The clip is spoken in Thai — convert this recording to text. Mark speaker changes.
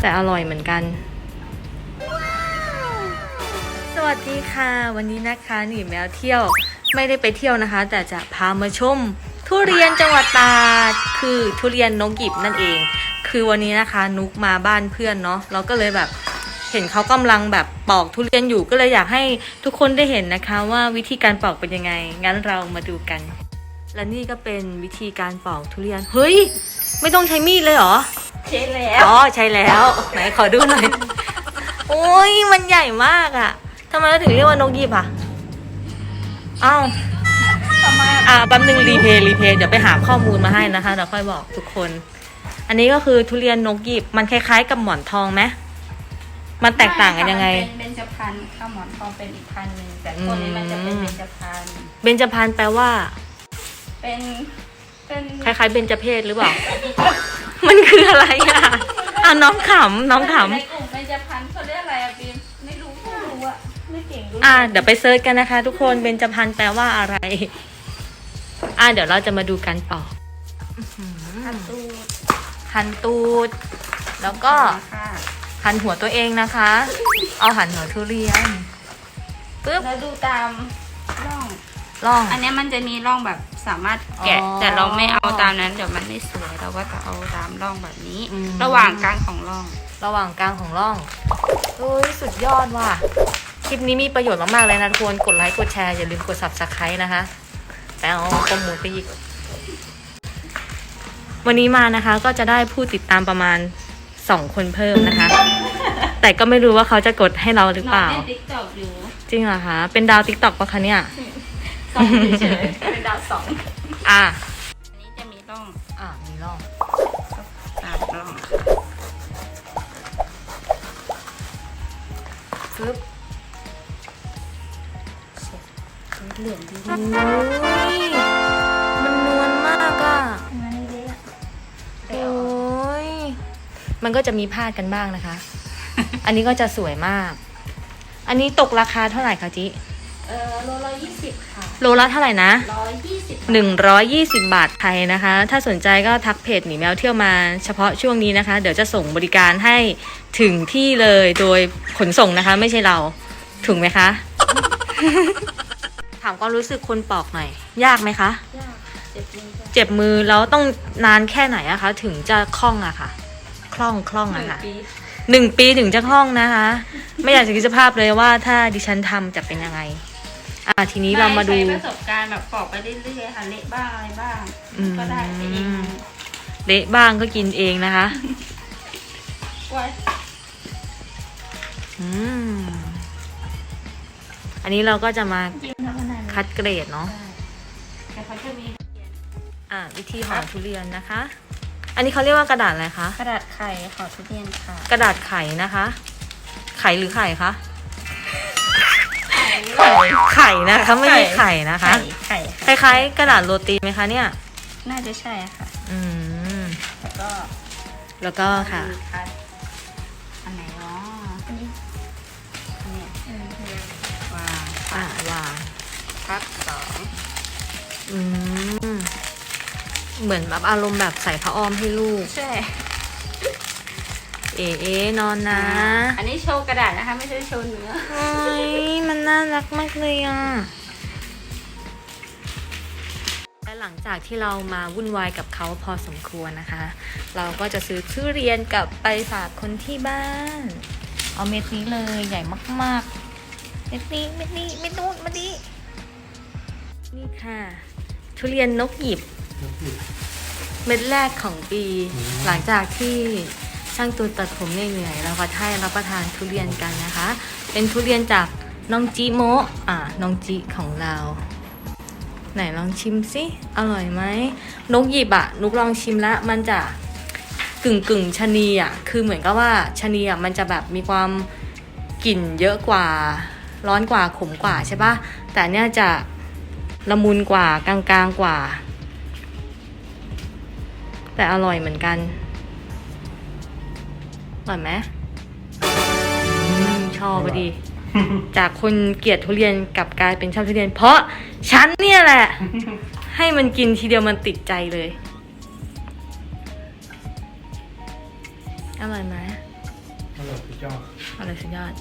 Speaker 1: แต่อร่อยเหมือนกัน สวัสดีค่ะ วันนี้นะคะหนีแมวเที่ยวไม่ได้ไปเที่ยวนะคะ แต่จะพามาชม ทุเรียนจังหวัดตราดคือทุเรียนนกหยิบนั่นเอง คือวันนี้นะคะ นุกมาบ้านเพื่อนเนาะเราก็เลยแบบเห็นเขากำลังแบบปอกทุเรียนอยู่ก็เลยอยากให้ทุกคนได้เห็นนะคะ ว่าวิธีการปอกเป็นยังไง งั้นเรามาดูกัน และนี่ก็เป็นวิธีการปอกทุเรียน เฮ้ย ไม่ต้องใช้มีดเลยเหรอ
Speaker 2: ใช่แล้ว
Speaker 1: อ๋อใช่แล้ว ไหนขอดูหน่อยโอ้ยมันใหญ่มากอะทำไมเราถึงเรียกว่านกหยิบอะอ้าว
Speaker 2: ทำไม
Speaker 1: อ่าแป๊บนึงรีเพย์รีเพย์เดี๋ยวไปหาข้อมูลมาให้นะคะเดี๋ยวค่อยบอกทุกคน อันนี้ก็คือทุเรียนนกหยิบมันคล้าย ๆ กับหมอนทองไหมมันแตกต่างกันยังไง
Speaker 2: เป็นเบญจพรรณข้าวหมอนทองเป็นอีกพันหนึ่งแต่ตัวนี้มันจะเป็นเบญจพรรณ
Speaker 1: เบญจพรรณแปลว่า
Speaker 2: เป็น เป็น
Speaker 1: คล้ายๆเบญจเพศหรือเปล่า มันคืออะไรอะอะน้องขำน้องขำ
Speaker 2: ในกลุ่มเบญจพรรณเขาเรียกอะไรอะบีมไม่รู้ไม่รู้อะไม่เก่งรู้
Speaker 1: อะเดี๋ยวไปเซิร์ชกันนะคะ ทุกคนเบญจพรรณแปลว่าอะไร อะเดี๋ยวเราจะมาดูกันปอก
Speaker 2: ทันตู
Speaker 1: หันตูด แล้วก็
Speaker 2: ค่ะ
Speaker 1: หันหัวตัวเองนะคะ เอาหันหัวทุเรียนปึ๊บ
Speaker 2: แล้วดูตามร่อง
Speaker 1: ล่อง
Speaker 2: อันเนี้ยมันจะมีร่องแบบ สามารถแกะ
Speaker 1: อ๋อ
Speaker 2: แต่เราไม่เอาตามนั้น เดี๋ยวมันไม่สวย เราก็จะเอาตามร่องแบบนี้
Speaker 1: อืม
Speaker 2: ระหว่างกลางของร่อง
Speaker 1: ระหว่างกลางของร่องเฮ้ยสุดยอดว่ะ คลิปนี้มีประโยชน์มากๆเลยนะทุกคน กดไลค์ กดแชร์ อย่าลืมกด subscribe นะคะแต่เอาโปรโมทไปอีก วันนี้มานะคะ ก็จะได้ผู้ติดตามประมาณสองคนเพิ่มนะคะ แต่ก็ไม่รู้ว่าเขาจะกดให้เราหรือเปล่า
Speaker 2: น้องเล่นติ๊กต็อกอยู่
Speaker 1: จริงเหรอคะ เป็นดาวติ๊กต็อกปะคะเนี่ย
Speaker 2: ส องเฉยๆเป็นดาวสอง
Speaker 1: อะ
Speaker 2: อันนี้จะมีร่อง
Speaker 1: อะมีร่อง
Speaker 2: ตามร่อง
Speaker 1: ปึ๊บ
Speaker 2: เหลืองดี
Speaker 1: โอ้ยมันนวลมากอะ
Speaker 2: มันเละ
Speaker 1: โอ้ยมันก็จะมีพลาดกันบ้างนะคะ อันนี้ก็จะสวยมาก อันนี้ตกราคาเท่าไหร่คะจิ
Speaker 2: เออโลละยี่สิบค่ะ
Speaker 1: โลละเท่าไหร่นะ
Speaker 2: ร้อยยี่สิบ
Speaker 1: หนึ่งร้อยยี่สิบบาทไทยนะคะ ถ้าสนใจก็ทักเพจหนีแมวเที่ยวมาเฉพาะช่วงนี้นะคะ เดี๋ยวจะส่งบริการให้ถึงที่เลยโดยขนส่งนะคะ ไม่ใช่เราถูกไหมคะ ถามความรู้สึกคนปอกหน่อย ยากไหมคะ
Speaker 2: ยากเจ็บมือจ้ะ
Speaker 1: เจ็บมือแล้วต้องนานแค่ไหนอะคะ ถึงจะคล่องอะค่ะคล่องคล่อง
Speaker 2: หนึ่
Speaker 1: อะ
Speaker 2: ง
Speaker 1: ค่ะ
Speaker 2: ปี
Speaker 1: หนึ่งปีถึงจะคล่องนะคะ ไม่อยากจะคิดสภาพเลยว่าถ้าดิฉันทำจะเป็นยังไง อะทีนี้เรามาดู
Speaker 2: ใช้ประสบการณ์แบบปอกไปเรื่อยๆค่ะเละบ้างอะไรบ้าง
Speaker 1: อืม
Speaker 2: ก็ได้ไปเอง
Speaker 1: เละบ้างก็กินเองนะคะ
Speaker 2: กล้วย
Speaker 1: อืม อันนี้เราก็จะมา
Speaker 2: กินทั้งขนาด
Speaker 1: คัดเกรดเนาะ
Speaker 2: แต่เขาจะมี
Speaker 1: อะวิธีห่อทุเรียนนะคะ อันนี้เขาเรียกว่ากระดาษอะไรคะ
Speaker 2: กระดาษไข่ขอทุเรียนค่ะ
Speaker 1: กระดาษไขนะคะ ไขหรือไข่คะ
Speaker 2: ไข่
Speaker 1: ไข่นะคะไม่ใช่ไข่นะคะ
Speaker 2: ไข่
Speaker 1: คล้ายๆกระดาษโรตีไหมคะเนี่ย
Speaker 2: น่าจะใช่ค่ะ
Speaker 1: อืม
Speaker 2: แล้วก็
Speaker 1: แล้วก็ค่ะ
Speaker 2: มีคัดอันไหนอ๋ออันนี้อันเนี้ยวาง
Speaker 1: อะวาง
Speaker 2: คัดสอง
Speaker 1: อืม เหมือนแบบอารมณ์แบบใส่ผ้าอ้อมให้ลูก
Speaker 2: ใช่
Speaker 1: เอ๋เอ๋นอนนะ
Speaker 2: อันนี้โชว์กระดาษนะคะ ไม่ใช่โชว์เนื้อ
Speaker 1: เฮ้ยมันน่ารักมากเลยอะและหลังจากที่เรามาวุ่นวายกับเขาพอสมควรนะคะ เราก็จะซื้อทุเรียนกลับไปฝากคนที่บ้าน เอาเม็ดนี้เลยใหญ่มากๆ เม็ดนี้เม็ดนี้เม็ดนู้นมาดินี่ค่ะ ทุเรียนนกหยิบ เม็ดแรกของปี หลังจากที่ ช่างตูนตัดผมเหนื่อยๆเราก็ให้รับประทานทุเรียนกันนะคะ เป็นทุเรียนจากน้องจิโมะอ่าน้องจิของเรา ไหนลองชิมสิอร่อยไหมนกหยิบอะนุกลองชิมแล้วมันจะกึ่งกึ่งชะนีอะคือเหมือนกับว่าชะนีอะมันจะแบบมีความกลิ่นเยอะกว่าร้อนกว่าขมกว่าใช่ปะแต่เนี้ยจะละมุนกว่ากลางๆกว่า แต่อร่อยเหมือนกัน ร่อยไหมอืมชอบพอดี จากคนเกลียดทุเรียนกลับกลายเป็นชอบทุเรียน เพราะฉันเนี่ยแหละ ให้มันกินทีเดียวมันติดใจเลย อร่อยไหม
Speaker 3: อร่อยสุดยอด
Speaker 1: อะไรสุดยอด